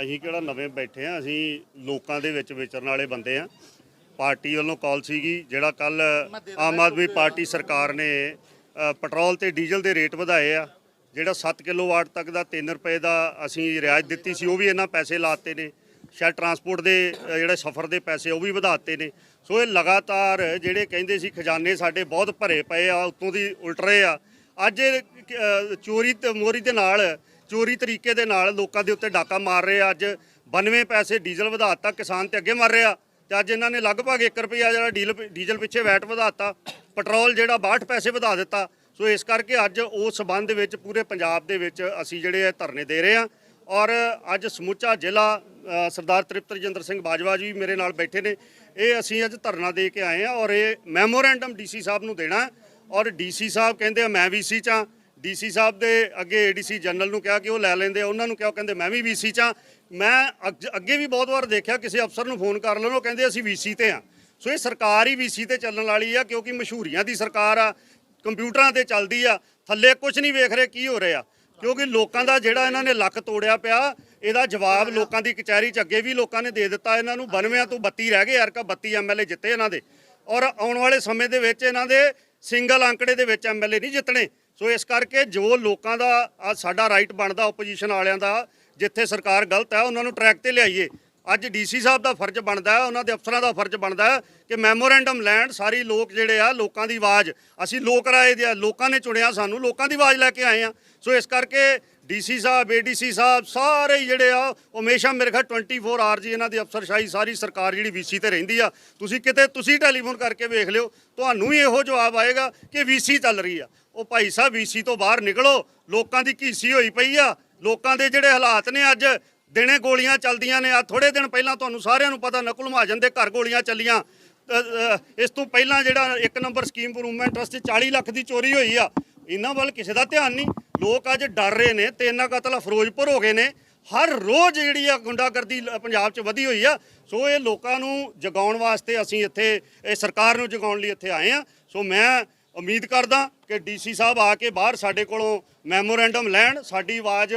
ਅਸੀਂ ਕਿਹੜਾ ਨਵੇਂ ਬੈਠੇ ਆ ਅਸੀਂ ਲੋਕਾਂ ਦੇ ਵਿੱਚ ਵਿਚਰਨ ਵਾਲੇ ਬੰਦੇ ਆ ਪਾਰਟੀ ਵੱਲੋਂ ਕਾਲ ਸੀਗੀ, ਜਿਹੜਾ ਕੱਲ ਆਮ ਆਦਮੀ ਪਾਰਟੀ ਸਰਕਾਰ ਨੇ ਪੈਟਰੋਲ ਤੇ ਡੀਜ਼ਲ ਦੇ ਰੇਟ ਵਧਾਏ ਆ, ਜਿਹੜਾ 7 ਕਿਲੋਵਾਟ ਤੱਕ ਦਾ 3 ਰੁਪਏ ਦਾ ਅਸੀਂ ਰਿਆਇਤ ਦਿੱਤੀ ਸੀ, ਉਹ ਵੀ ਇਹਨਾਂ ਪੈਸੇ ਲਾਤੇ ਨੇ। ਸ਼ਾਇਦ ਟਰਾਂਸਪੋਰਟ ਦੇ ਜਿਹੜੇ ਸਫ਼ਰ ਦੇ ਪੈਸੇ ਉਹ ਵੀ ਵਧਾਤੇ ਨੇ। ਸੋ ਇਹ ਲਗਾਤਾਰ ਜਿਹੜੇ ਕਹਿੰਦੇ ਸੀ ਖਜ਼ਾਨੇ ਸਾਡੇ ਬਹੁਤ ਭਰੇ ਪਏ ਆ, ਉਤੋਂ ਦੀ ਉਲਟ ਰਹੇ ਆ। ਅੱਜ ਚੋਰੀ ਤੇ ਮੋਰੀ ਦੇ ਨਾਲ ਚੋਰੀ ਤਰੀਕੇ ਦੇ ਨਾਲ ਲੋਕਾਂ ਦੇ ਉੱਤੇ ਡਾਕਾ ਮਾਰ ਰਹੇ ਆ। ਅੱਜ 92 ਪੈਸੇ ਡੀਜ਼ਲ ਵਧਾਤਾ ਕਿਸਾਨ ਤੇ ਅੱਗੇ ਮਰ ਰਿਹਾ। ਤੇ ਅੱਜ ਇਹਨਾਂ ਨੇ ਲਗਭਗ 1 ਰੁਪਿਆ ਜਿਹੜਾ ਡੀਲ ਡੀਜ਼ਲ ਪਿੱਛੇ ਵੈਟ ਵਧਾਤਾ ਪੈਟਰੋਲ ਜਿਹੜਾ 62 ਪੈਸੇ ਵਧਾ ਦਿੱਤਾ। ਸੋ ਇਸ ਕਰਕੇ ਅੱਜ ਉਸ ਸਬੰਧ ਵਿੱਚ ਪੂਰੇ ਪੰਜਾਬ ਦੇ ਵਿੱਚ ਅਸੀਂ ਜਿਹੜੇ ਇਹ ਧਰਨੇ ਦੇ ਰਹੇ ਹਾਂ ਔਰ ਅੱਜ ਸਮੁੱਚਾ ਜ਼ਿਲ੍ਹਾ ਸਰਦਾਰ ਤ੍ਰਿਪਤ ਰਜਿੰਦਰ ਸਿੰਘ ਬਾਜਵਾ ਜੀ ਵੀ ਮੇਰੇ ਨਾਲ ਬੈਠੇ ਨੇ। ਇਹ ਅਸੀਂ ਅੱਜ ਧਰਨਾ ਦੇ ਕੇ ਆਏ ਹਾਂ ਔਰ ਇਹ ਮੈਮੋਰੈਂਡਮ ਡੀਸੀ ਸਾਹਿਬ ਨੂੰ ਦੇਣਾ। ਹੈ ਔਰ ਡੀਸੀ ਸਾਹਿਬ ਕਹਿੰਦੇ ਆ, ਮੈਂ ਵੀਸੀ ਚ ਹਾਂ ਡੀਸੀ ਸਾਹਿਬ ਦੇ ਅੱਗੇ ਏਡੀਸੀ ਜਨਰਲ ਨੂੰ ਕਿਹਾ ਕਿ ਉਹ ਲੈ ਲੈਂਦੇ ਆ, ਉਹਨਾਂ ਨੂੰ ਕਿਹਾ ਕਹਿੰਦੇ ਮੈਂ ਵੀ ਵੀਸੀ ਚ ਹਾਂ। ਮੈਂ ਅੱਗ- ਅੱਗੇ ਵੀ ਬਹੁਤ ਵਾਰ ਦੇਖਿਆ, ਕਿਸੇ ਅਫਸਰ ਨੂੰ ਫੋਨ ਕਰ ਲੈਣ, ਉਹ ਕਹਿੰਦੇ ਅਸੀਂ ਵੀਸੀ ਤੇ ਆ ਸੋ ਇਹ ਸਰਕਾਰ ਹੀ ਵੀਸੀ ਤੇ ਚੱਲਣ ਵਾਲੀ ਆ, ਕਿਉਂਕਿ ਮਸ਼ਹੂਰੀਆਂ ਦੀ ਸਰਕਾਰ ਆ, ਕੰਪਿਊਟਰਾਂ ਤੇ ਚੱਲਦੀ ਆ, ਥੱਲੇ ਕੁਝ ਨਹੀਂ ਵੇਖ ਰਹੇ ਕੀ ਹੋ ਰਿਹਾ। ਕਿਉਂਕਿ ਲੋਕਾਂ ਦਾ ਜਿਹੜਾ ਇਹਨਾਂ ਨੇ ਲੱਕ ਤੋੜਿਆ ਪਿਆ, ਇਹਦਾ ਜਵਾਬ ਲੋਕਾਂ ਦੀ ਕਚਹਿਰੀ 'ਚ ਅੱਗੇ ਵੀ ਲੋਕਾਂ ਨੇ ਦੇ ਦਿੱਤਾ, ਇਹਨਾਂ ਨੂੰ 92 ਤੋਂ 32 ਰਹਿ ਗਏ ਯਾਰ ਕਾ 32 ਐਮਐਲਏ ਜਿੱਤੇ ਇਹਨਾਂ ਦੇ। ਔਰ ਆਉਣ ਵਾਲੇ ਸਮੇਂ ਦੇ ਵਿੱਚ ਇਹਨਾਂ ਦੇ ਸਿੰਗਲ ਅੰਕੜੇ ਦੇ ਵਿੱਚ ਐਮਐਲਏ ਨਹੀਂ ਜਿੱਤਣੇ। ਸੋ ਇਸ ਕਰਕੇ ਜੋ ਲੋਕਾਂ ਦਾ ਆ ਸਾਡਾ ਰਾਈਟ ਬਣਦਾ ਆਪੋਜੀਸ਼ਨ ਵਾਲਿਆਂ ਦਾ ਜਿੱਥੇ ਸਰਕਾਰ ਗਲਤ ਹੈ ਉਹਨਾਂ ਨੂੰ ਟਰੈਕ ਤੇ ਲਿਆਈਏ। ਅੱਜ ਡੀਸੀ ਸਾਹਿਬ ਦਾ ਫਰਜ਼ ਬਣਦਾ ਹੈ ਉਹਨਾਂ ਦੇ ਅਫਸਰਾਂ ਦਾ ਫਰਜ਼ ਬਣਦਾ ਹੈ ਕਿ ਮੈਮੋਰੈਂਡਮ ਲੈਣ ਸਾਰੀ ਲੋਕ ਜਿਹੜੇ ਆ ਲੋਕਾਂ ਦੀ ਆਵਾਜ਼। ਅਸੀਂ ਲੋਕ ਰਾਏ ਦੇ ਆ, ਲੋਕਾਂ ਨੇ ਚੁਣਿਆ ਸਾਨੂੰ ਲੋਕਾਂ ਦੀ ਆਵਾਜ਼ ਲੈ ਕੇ ਆਏ ਆ। ਸੋ ਇਸ ਕਰਕੇ ਡੀਸੀ ਸਾਹਿਬ, ਏਡੀਸੀ ਸਾਹਿਬ, ਸਾਰੇ ਜਿਹੜੇ ਆ, ਉਹ ਹਮੇਸ਼ਾ ਮੇਰੇ ਖਿਆਲ 24 ਆਰ ਜੀ ਇਹਨਾਂ ਦੀ ਅਫਸਰਸ਼ਾਹੀ ਸਾਰੀ ਸਰਕਾਰ ਜਿਹੜੀ ਵੀਸੀ ਤੇ ਰਹਿੰਦੀ ਆ। ਤੁਸੀਂ ਕਿਤੇ, ਤੁਸੀਂ ਟੈਲੀਫੋਨ ਕਰਕੇ ਵੇਖ ਲਿਓ, ਤੁਹਾਨੂੰ ਹੀ ਇਹੋ ਜਵਾਬ ਆਏਗਾ ਕਿ ਵੀਸੀ ਚੱਲ ਰਹੀ ਆ। ਉਹ ਭਾਈ ਸਾਹਿਬ ਵੀਸੀ ਤੋਂ ਬਾਹਰ ਨਿਕਲੋ, ਲੋਕਾਂ ਦੀ ਘੀਸੀ ਹੋਈ ਪਈ ਆ। ਲੋਕਾਂ ਦੇ ਜਿਹੜੇ ਹਾਲਾਤ ਨੇ ਅੱਜ, ਦਿਨੇ ਗੋਲੀਆਂ ਚੱਲਦੀਆਂ ਨੇ। ਆ ਥੋੜੇ ਦਿਨ ਪਹਿਲਾਂ ਤੁਹਾਨੂੰ ਸਾਰਿਆਂ ਨੂੰ ਪਤਾ, ਨਕੁਲ ਮਹਾਜਨ ਦੇ ਘਰ ਗੋਲੀਆਂ ਚੱਲੀਆਂ। ਇਸ ਤੋਂ ਪਹਿਲਾਂ ਜਿਹੜਾ ਇੱਕ ਨੰਬਰ ਸਕੀਮ ਇੰਪਰੂਵਮੈਂਟ ਟਰਸਟ 'ਚ 40 ਲੱਖ ਦੀ ਚੋਰੀ ਹੋਈ ਆ। ਇਹਨਾਂ ਵੱਲ ਕਿਸੇ ਦਾ ਧਿਆਨ ਨਹੀਂ। ਲੋਕ ਅੱਜ ਡਰ ਰਹੇ ਨੇ ਤੇ ਇੰਨਾ ਕਤਲ ਫਿਰੋਜ਼ਪੁਰ ਹੋ ਗਏ ਨੇ। ਹਰ ਰੋਜ਼ ਜਿਹੜੀ ਆ ਗੁੰਡਾਗਰਦੀ ਲ- ਪੰਜਾਬ 'ਚ ਵਧੀ ਹੋਈ ਆ। ਸੋ ਇਹ ਲੋਕਾਂ ਨੂੰ ਜਗਾਉਣ ਵਾਸਤੇ ਅਸੀਂ ਇੱਥੇ, ਇਹ ਸਰਕਾਰ ਨੂੰ ਜਗਾਉਣ ਲਈ ਇੱਥੇ ਆਏ ਆ। ਸੋ ਮੈਂ ਉਮੀਦ ਕਰਦਾ ਕਿ ਡੀਸੀ ਸਾਹਿਬ ਆ ਕੇ ਬਾਹਰ ਸਾਡੇ ਕੋਲੋਂ ਮੈਮੋਰੈਂਡਮ ਲੈਣ, ਸਾਡੀ ਆਵਾਜ਼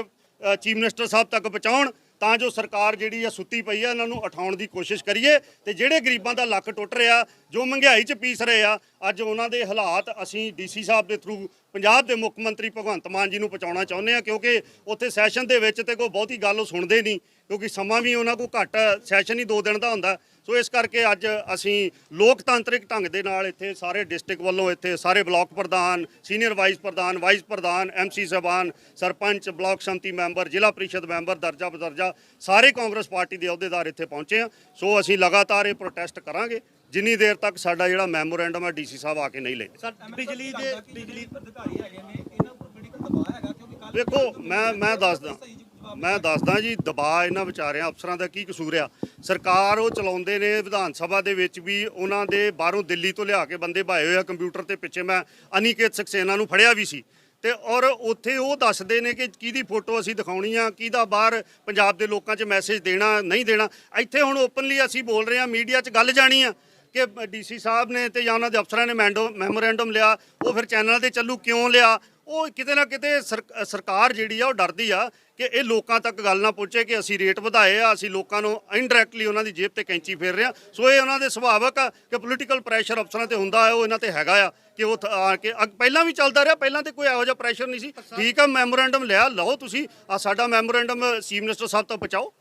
ਚੀਫ ਮਿਨਿਸਟਰ ਸਾਹਿਬ ਤੱਕ ਪਹੁੰਚਾਉਣ, ਤਾਂ ਜੋ ਸਰਕਾਰ ਜਿਹੜੀ ਆ ਸੁੱਤੀ ਪਈ ਆ, ਇਹਨਾਂ ਨੂੰ ਉਠਾਉਣ ਦੀ ਕੋਸ਼ਿਸ਼ ਕਰੀਏ। ਤੇ ਜਿਹੜੇ ਗਰੀਬਾਂ ਦਾ ਲੱਕ ਟੁੱਟ ਰਿਹਾ, ਜੋ ਮਹਿੰਗਾਈ 'ਚ ਪੀਸ ਰਹੇ ਆ, ਅੱਜ ਉਹਨਾਂ ਦੇ ਹਾਲਾਤ ਅਸੀਂ ਡੀਸੀ ਸਾਹਿਬ ਦੇ ਥਰੂ ਪੰਜਾਬ ਦੇ ਮੁੱਖ ਮੰਤਰੀ ਭਗਵੰਤ ਮਾਨ ਜੀ ਨੂੰ ਪਹੁੰਚਾਉਣਾ ਚਾਹੁੰਦੇ ਆ ਕਿਉਂਕਿ ਉੱਥੇ ਸੈਸ਼ਨ ਦੇ ਵਿੱਚ ਤੇ ਕੋਈ ਬਹੁਤੀ ਗੱਲ ਉਹ ਸੁਣਦੇ ਨਹੀਂ, ਕਿਉਂਕਿ ਸਮਾਂ ਵੀ ਉਹਨਾਂ ਕੋਲ ਘੱਟ ਸੈਸ਼ਨ ਹੀ 2 ਦਿਨ ਦਾ ਹੁੰਦਾ। ਸੋ ਇਸ ਕਰਕੇ ਅੱਜ ਅਸੀਂ ਲੋਕਤਾਂਤਰਿਕ ਢੰਗ ਦੇ ਨਾਲ ਇੱਥੇ ਸਾਰੇ ਡਿਸਟ੍ਰਿਕਟ ਵੱਲੋਂ ਇੱਥੇ ਸਾਰੇ ਬਲਾਕ ਪ੍ਰਧਾਨ ਸੀਨੀਅਰ ਵਾਈਸ ਪ੍ਰਧਾਨ ਵਾਈਸ ਪ੍ਰਧਾਨ ਐਮਸੀ ਸਾਹਿਬਾਨ, ਸਰਪੰਚ ਬਲਾਕ ਸੰਮਤੀ ਮੈਂਬਰ, ਜ਼ਿਲ੍ਹਾ ਪ੍ਰੀਸ਼ਦ ਮੈਂਬਰ ਦਰਜਾ ਬਦਰਜਾ ਸਾਰੇ ਕਾਂਗਰਸ ਪਾਰਟੀ ਦੇ ਅਹੁਦੇਦਾਰ ਇੱਥੇ ਪਹੁੰਚੇ ਆ। ਸੋ ਅਸੀਂ ਲਗਾਤਾਰ ਇਹ ਪ੍ਰੋਟੈਸਟ ਕਰਾਂਗੇ। ਜਿੰਨੀ ਦੇਰ ਤੱਕ ਸਾਡਾ ਜਿਹੜਾ ਮੈਮੋਰੈਂਡਮ ਹੈ ਡੀਸੀ ਸਾਹਿਬ ਆ ਕੇ ਨਹੀਂ ਲੈਂਦੇ। ਸਰ ਬਿਜਲੀ ਦੇ ਬਿਜਲੀ ਅਧਿਕਾਰੀ ਹੈਗੇ ਨੇ ਇਹਨਾਂ ਉੱਪਰ ਮੈਡੀਕਲ ਦਬਾਅ ਹੈਗਾ ਕਿਉਂਕਿ ਕੱਲ ਵੇਖੋ ਮੈਂ ਮੈਂ ਦੱਸਦਾ। ਮੈਂ ਦੱਸਦਾ ਜੀ ਦਬਾਅ ਇਹਨਾਂ ਵਿਚਾਰਿਆਂ ਅਫਸਰਾਂ ਦਾ ਕੀ ਕਸੂਰ ਆ? ਸਰਕਾਰ ਉਹ ਚਲਾਉਂਦੇ ਨੇ ਵਿਧਾਨ ਸਭਾ ਦੇ ਵਿੱਚ ਵੀ ਉਹਨਾਂ ਦੇ ਬਾਹਰੋਂ ਦਿੱਲੀ ਤੋਂ ਲਿਆ ਕੇ ਬੰਦੇ ਭਾਏ ਹੋਏ ਆ ਕੰਪਿਊਟਰ ਤੇ ਪਿੱਛੇ ਮੈਂ ਅਨਿਕੇਤ ਸਕਸੇਨਾ ਨੂੰ ਫੜਿਆ ਵੀ ਸੀ। ਤੇ ਔਰ ਉੱਥੇ ਉਹ ਦੱਸਦੇ ਨੇ ਕਿ ਕਿਹਦੀ ਫੋਟੋ ਅਸੀਂ ਦਿਖਾਉਣੀ ਆ ਕਿਹਦਾ ਬਾਹਰ ਪੰਜਾਬ ਦੇ ਲੋਕਾਂ 'ਚ ਮੈਸੇਜ ਦੇਣਾ ਨਹੀਂ ਦੇਣਾ। ਇੱਥੇ ਹੁਣ ਓਪਨਲੀ ਅਸੀਂ ਬੋਲ ਰਹੇ ਆ ਮੀਡੀਆ 'ਚ ਗੱਲ ਜਾਣੀ ਆ। ਕਿ ਡੀਸੀ ਸਾਹਿਬ ਨੇ ਤੇ ਜਾਂ ਉਹਨਾਂ ਦੇ ਅਫਸਰਾਂ ਨੇ ਮੈਂਡੋ, ਮੈਮੋਰੈਂਡਮ ਲਿਆ, ਉਹ ਫਿਰ ਚੈਨਲ ਤੇ ਚੱਲੂ ਕਿਉਂ ਲਿਆ? ਉਹ ਕਿਤੇ ਨਾ ਕਿਤੇ ਸਰ- ਸਰਕਾਰ ਜਿਹੜੀ ਆ ਉਹ ਡਰਦੀ ਆ ਕਿ ਇਹ ਲੋਕਾਂ ਤੱਕ ਗੱਲ ਨਾ ਪਹੁੰਚੇ ਕਿ ਅਸੀਂ ਰੇਟ ਵਧਾਏ ਆ, ਅਸੀਂ ਲੋਕਾਂ ਨੂੰ ਇਨਡਾਇਰੈਕਟਲੀ ਉਹਨਾਂ ਦੀ ਜੇਬ ਤੇ ਕੈਂਚੀ ਫੇਰ ਰਹੇ ਆ। ਸੋ ਇਹ ਉਹਨਾਂ ਦੇ ਸੁਭਾਵਕ ਆ ਕਿ ਪੋਲੀਟੀਕਲ ਪ੍ਰੈਸ਼ਰ ਅਫਸਰਾਂ ਤੇ ਹੁੰਦਾ ਹੈ ਉਹ ਇਹਨਾਂ ਤੇ ਹੈਗਾ ਆ ਕਿ ਉਹ ਥ- ਆ ਕੇ ਅੱਗ- ਪਹਿਲਾਂ ਵੀ ਚੱਲਦਾ ਰਿਹਾ, ਪਹਿਲਾਂ ਤੇ ਕੋਈ ਇਹੋ ਜਿਹਾ ਪ੍ਰੈਸ਼ਰ ਨਹੀਂ ਸੀ। ਠੀਕ ਆ, ਮੈਮੋਰੈਂਡਮ ਲਿਆ, ਲਓ ਤੁਸੀਂ, ਆ ਸਾਡਾ ਮੈਮੋਰੈਂਡਮ ਚੀਫ ਮਿਨਿਸਟਰ ਸਾਹਿਬ ਤੋਂ ਪਹੁੰਚਾਓ